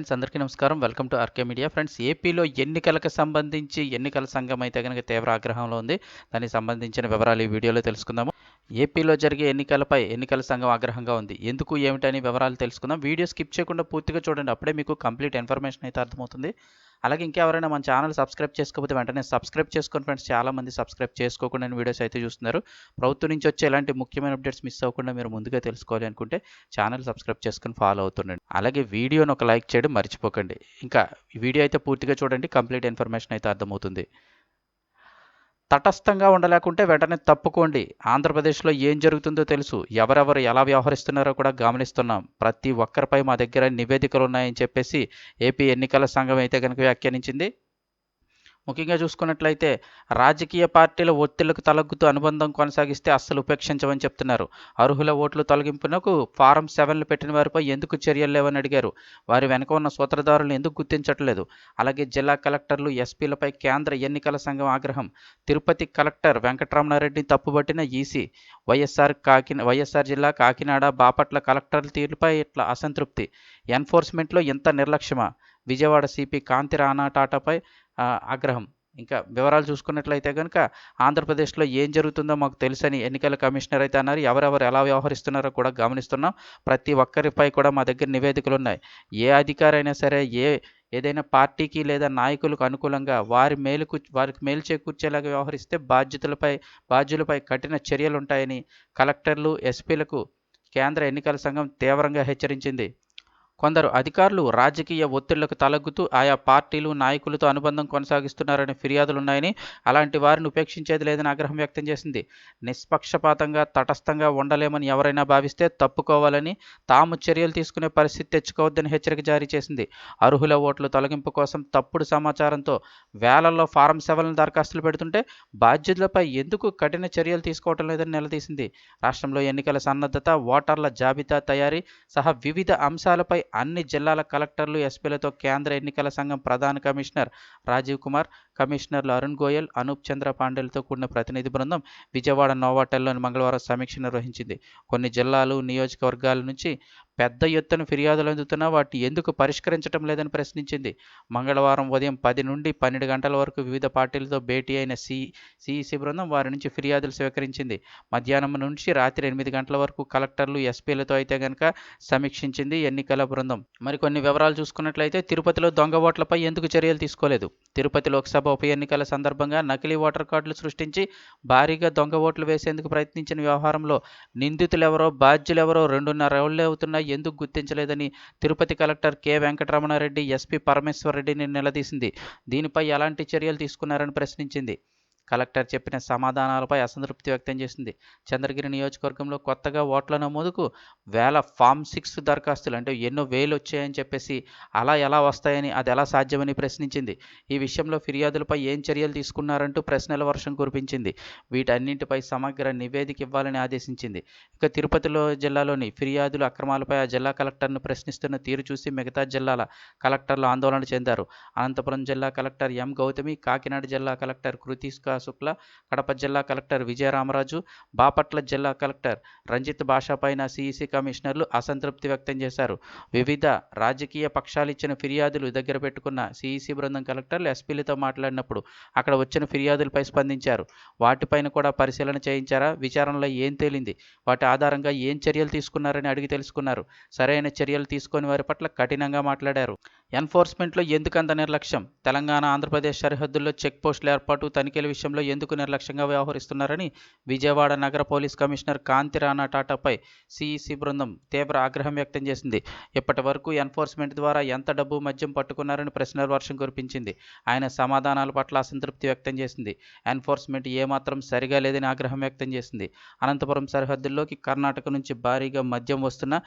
Friends అందరికీ నమస్కారం. Welcome to RK media. Friends ఏపీలో ఎన్నికలకు సంబంధించి ఎన్నికల సంఘం అయితే కనుక తీవ్ర ఆగ్రహంలో ఉంది. దానికి సంబంధించిన వివరాలు ఈ వీడియోలో తెలుసుకుందాము. ఏపీలో జరిగే ఎన్నికలపై ఎన్నికల సంఘం ఆగ్రహంగా ఉంది. ఎందుకు ఏమిటని వివరాలు తెలుసుకుందాం. వీడియో స్కిప్ చేయకుండా పూర్తిగా చూడండి. అప్పుడే మీకు కంప్లీట్ ఇన్ఫర్మేషన్ అయితే అర్థమవుతుంది. అలాగే ఇంకెవరైనా మన ఛానల్ సబ్స్క్రైబ్ చేసుకోకపోతే వెంటనే సబ్స్క్రైబ్ చేసుకోండి ఫ్రెండ్స్ చాలా మంది సబ్స్క్రైబ్ చేసుకోకుండా వీడియోస్ అయితే చూస్తున్నారు. ప్రభుత్వం నుంచి వచ్చే ఎలాంటి ముఖ్యమైన అప్డేట్స్ మిస్ అవ్వకుండా మీరు ముందుగా తెలుసుకోవాలి అనుకుంటే ఛానల్ సబ్స్క్రైబ్ చేసుకుని ఫాలో అవుతుండండి. అలాగే వీడియోని ఒక లైక్ చేయడం మర్చిపోకండి. ఇంకా వీడియో అయితే పూర్తిగా చూడండి కంప్లీట్ ఇన్ఫర్మేషన్ అయితే అర్థమవుతుంది. తటస్థంగా ఉండలేకుంటే వెంటనే తప్పుకోండి. ఆంధ్రప్రదేశ్లో ఏం జరుగుతుందో తెలుసు. ఎవరెవరు ఎలా వ్యవహరిస్తున్నారో కూడా గమనిస్తున్నాం. ప్రతి ఒక్కరిపై మా దగ్గర నివేదికలు ఉన్నాయని చెప్పేసి ఏపీ ఎన్నికల సంఘం అయితే కనుక వ్యాఖ్యానించింది. ముఖ్యంగా చూసుకున్నట్లయితే రాజకీయ పార్టీల ఒత్తిళ్ళకు తలగ్గుతూ అనుబంధం కొనసాగిస్తే అస్సలు ఉపేక్షించమని చెప్తున్నారు. అర్హుల ఓట్లు తొలగింపునకు ఫారం సెవెన్లు పెట్టిన వారిపై ఎందుకు చర్యలు లేవని అడిగారు. వారి వెనుక ఉన్న సూత్రధారులను ఎందుకు గుర్తించట్లేదు? అలాగే జిల్లా కలెక్టర్లు ఎస్పీలపై కేంద్ర ఎన్నికల సంఘం ఆగ్రహం. తిరుపతి కలెక్టర్ వెంకటరమణారెడ్డిని తప్పుబట్టిన ఈసీ వైఎస్ఆర్ కాకి వైఎస్ఆర్ జిల్లా కాకినాడ బాపట్ల కలెక్టర్ల తీరుపై ఇట్లా అసంతృప్తి. ఎన్ఫోర్స్మెంట్లో ఇంత నిర్లక్ష్యమా? విజయవాడ సిపి కాంతి రానా టాటాపై ఆగ్రహం. ఇంకా వివరాలు చూసుకున్నట్లయితే కనుక ఆంధ్రప్రదేశ్లో ఏం జరుగుతుందో మాకు తెలుసని ఎన్నికల కమిషనర్ అయితే అన్నారు. ఎవరెవరు ఎలా వ్యవహరిస్తున్నారో కూడా గమనిస్తున్నాం. ప్రతి ఒక్కరిపై కూడా మా దగ్గర నివేదికలు ఉన్నాయి. ఏ అధికారి అయినా సరే ఏ ఏదైనా పార్టీకి లేదా నాయకులకు అనుకూలంగా వారి మేలుకు వారికి మేలు చేకూర్చేలాగా వ్యవహరిస్తే బాధ్యతలపై బాధ్యులపై కఠిన చర్యలు ఉంటాయని కలెక్టర్లు ఎస్పీలకు కేంద్ర ఎన్నికల సంఘం తీవ్రంగా హెచ్చరించింది. కొందరు అధికారులు రాజకీయ ఒత్తిళ్ళకు తలగ్గుతూ ఆయా పార్టీలు నాయకులతో అనుబంధం కొనసాగిస్తున్నారనే ఫిర్యాదులున్నాయని అలాంటి వారిని ఉపేక్షించేది లేదని ఆగ్రహం వ్యక్తం చేసింది. నిష్పక్షపాతంగా తటస్థంగా ఉండలేమని ఎవరైనా భావిస్తే తప్పుకోవాలని తాము చర్యలు తీసుకునే పరిస్థితి తెచ్చుకోవద్దని హెచ్చరిక జారీ చేసింది. అర్హుల ఓట్ల తొలగింపు కోసం తప్పుడు సమాచారంతో వేలల్లో ఫారం సెవెన్ దరఖాస్తులు పెడుతుంటే బాధ్యతలపై ఎందుకు కఠిన చర్యలు తీసుకోవటం లేదని నిలదీసింది. రాష్ట్రంలో ఎన్నికల సన్నద్ధత ఓటర్ల జాబితా తయారీ సహా వివిధ అంశాలపై అన్ని జిల్లాల కలెక్టర్లు ఎస్పీలతో కేంద్ర ఎన్నికల సంఘం ప్రధాన కమిషనర్ రాజీవ్ కుమార్ కమిషనర్లు అరుణ్ గోయల్ అనూప్ చంద్ర పాండేలతో కూడిన ప్రతినిధి బృందం విజయవాడ నోవాటెల్లోని మంగళవారం సమీక్ష నిర్వహించింది. కొన్ని జిల్లాలు నియోజకవర్గాల నుంచి పెద్ద ఎత్తున ఫిర్యాదులు అందుతున్నా వాటిని ఎందుకు పరిష్కరించడం లేదని ప్రశ్నించింది. మంగళవారం ఉదయం పది నుండి పన్నెండు గంటల వరకు వివిధ పార్టీలతో భేటీ అయిన సి సిఈసి బృందం వారి నుంచి ఫిర్యాదులు స్వీకరించింది. మధ్యాహ్నం నుంచి రాత్రి ఎనిమిది గంటల వరకు కలెక్టర్లు ఎస్పీలతో అయితే కనుక సమీక్షించింది ఎన్నికల బృందం. మరికొన్ని వివరాలు చూసుకున్నట్లయితే తిరుపతిలో దొంగ ఓట్లపై ఎందుకు చర్యలు తీసుకోలేదు? తిరుపతి లోక్సభ ఉప ఎన్నికల సందర్భంగా నకిలీ ఓటర్ కార్డులు సృష్టించి భారీగా దొంగ ఓట్లు వేసేందుకు ప్రయత్నించిన వ్యవహారంలో నిందితులెవరో బాధ్యులెవరో రెండున్నర ఏళ్ళే అవుతున్నా ఎందుకు గుర్తించలేదని Tirupati collector K. Venkataramana Reddy SP Parameshwar రెడ్డిని నిలదీసింది. దీనిపై ఎలాంటి చర్యలు తీసుకున్నారని ప్రశ్నించింది. కలెక్టర్ చెప్పిన సమాధానాలపై అసంతృప్తి వ్యక్తం చేసింది. చంద్రగిరి నియోజకవర్గంలో కొత్తగా ఓట్ల నమోదుకు వేల ఫామ్ సిక్స్ దరఖాస్తులు అంటే ఎన్నో వేలు వచ్చాయని చెప్పేసి అలా ఎలా వస్తాయని అది ఎలా సాధ్యమని ప్రశ్నించింది. ఈ విషయంలో ఫిర్యాదులపై ఏం చర్యలు తీసుకున్నారంటూ ప్రశ్నల వర్షం కురిపించింది. వీటన్నింటిపై సమగ్ర నివేదిక ఇవ్వాలని ఆదేశించింది. ఇక తిరుపతిలో జిల్లాలోని ఫిర్యాదుల అక్రమాలపై ఆ జిల్లా కలెక్టర్ను ప్రశ్నిస్తున్న తీరు చూసి మిగతా జిల్లాల కలెక్టర్లు ఆందోళన చెందారు. అనంతపురం జిల్లా కలెక్టర్ ఎం గౌతమి కాకినాడ జిల్లా కలెక్టర్ కృతిష్కా శుక్ల కడప జిల్లా కలెక్టర్ విజయరామరాజు బాపట్ల జిల్లా కలెక్టర్ రంజిత్ భాషపైన సిఈసి కమిషనర్లు అసంతృప్తి వ్యక్తం చేశారు. వివిధ రాజకీయ పక్షాలు ఇచ్చిన ఫిర్యాదులు దగ్గర పెట్టుకున్న సిఈసి బృందం కలెక్టర్లు ఎస్పీలతో మాట్లాడినప్పుడు అక్కడ వచ్చిన ఫిర్యాదులపై స్పందించారు. వాటిపైన కూడా పరిశీలన చేయించారా? విచారణలో ఏం తేలింది? వాటి ఆధారంగా ఏం చర్యలు తీసుకున్నారని అడిగి తెలుసుకున్నారు. సరైన చర్యలు తీసుకొని వారి పట్ల కఠినంగా మాట్లాడారు. ఎన్ఫోర్స్మెంట్లో ఎందుకంత నిర్లక్ష్యం? తెలంగాణ ఆంధ్రప్రదేశ్ సరిహద్దుల్లో చెక్ పోస్టుల ఏర్పాటు తనిఖీల విషయం విషయంలో ఎందుకు నిర్లక్ష్యంగా వ్యవహరిస్తున్నారని విజయవాడ నగర పోలీస్ కమిషనర్ కాంతి రాణా టాటాపై సిఈసి బృందం తీవ్ర ఆగ్రహం వ్యక్తం చేసింది. ఇప్పటి వరకు ఎన్ఫోర్స్మెంట్ ద్వారా ఎంత డబ్బు మద్యం పట్టుకున్నారని ప్రశ్నల వర్షం కురిపించింది. ఆయన సమాధానాల పట్ల అసంతృప్తి వ్యక్తం చేసింది. ఎన్ఫోర్స్మెంట్ ఏమాత్రం సరిగా లేదని ఆగ్రహం వ్యక్తం చేసింది. అనంతపురం సరిహద్దుల్లోకి కర్ణాటక నుంచి భారీగా మద్యం వస్తున్నా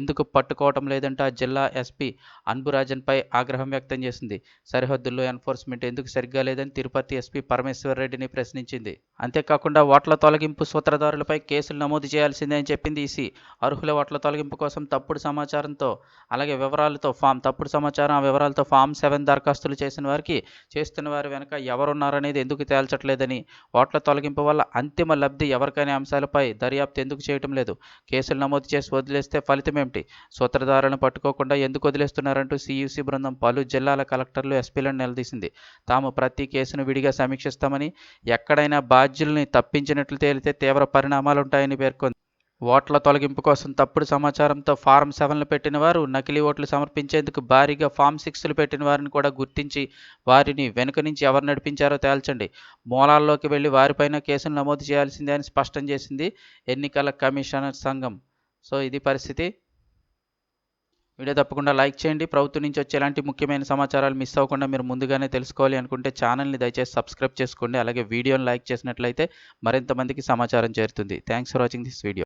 ఎందుకు పట్టుకోవటం లేదంటే ఆ జిల్లా ఎస్పీ అన్బురాజన్పై ఆగ్రహం వ్యక్తం చేసింది. సరిహద్దుల్లో ఎన్ఫోర్స్మెంట్ ఎందుకు సరిగ్గా లేదని తిరుపతి ఎస్పీ పరమేశ్వర్ రెడ్డి రెడ్డిని ప్రశ్నించింది. అంతేకాకుండా ఓట్ల తొలగింపు సూత్రధారులపై కేసులు నమోదు చేయాల్సిందే అని చెప్పింది ఈసీ. అర్హుల ఓట్ల తొలగింపు కోసం తప్పుడు సమాచారంతో అలాగే వివరాలతో ఫామ్ తప్పుడు సమాచారం ఆ వివరాలతో ఫామ్ సెవెన్ దరఖాస్తులు చేసిన వారికి చేస్తున్న వారి వెనుక ఎవరున్నారనేది ఎందుకు తేల్చట్లేదని ఓట్ల తొలగింపు వల్ల అంతిమ లబ్ధి ఎవరికైనా అంశాలపై దర్యాప్తు ఎందుకు చేయటం లేదు? కేసులు నమోదు చేసి వదిలేస్తే ఫలితం ఏమిటి? సూత్రధారులను పట్టుకోకుండా ఎందుకు వదిలేస్తున్నారంటూ సీయూసీ బృందం పలు జిల్లాల కలెక్టర్లు ఎస్పీలను నిలదీసింది. తాము ప్రతి కేసును విడిగా సమీక్షిస్తామని ఎక్కడైనా బాధ్యుల్ని తప్పించినట్లు తేలితే తీవ్ర పరిణామాలుంటాయని పేర్కొంది. ఓట్ల తొలగింపు కోసం తప్పుడు సమాచారంతో ఫారం సెవెన్లు పెట్టిన వారు నకిలీ ఓట్లు సమర్పించేందుకు భారీగా ఫామ్ సిక్స్లు పెట్టిన వారిని కూడా గుర్తించి వారిని వెనుక నుంచి ఎవరు నడిపించారో తేల్చండి. మూలాల్లోకి వెళ్ళి వారిపైన కేసులు నమోదు చేయాల్సిందే అని స్పష్టం చేసింది ఎన్నికల కమిషనర్ సంఘం. సో ఇది పరిస్థితి. వీడియో తప్పకుండా లైక్ చేయండి. ప్రభుత్వం నుంచి వచ్చే ఎలాంటి ముఖ్యమైన సమాచారాలు మిస్ అవ్వకుండా మీరు ముందుగానే తెలుసుకోవాలి అనుకుంటే ఛానల్ని దయచేసి సబ్స్క్రైబ్ చేసుకోండి. అలాగే వీడియోని లైక్ చేసినట్లయితే మరింత మందికి సమాచారం చేరుతుంది. Thanks for watching this video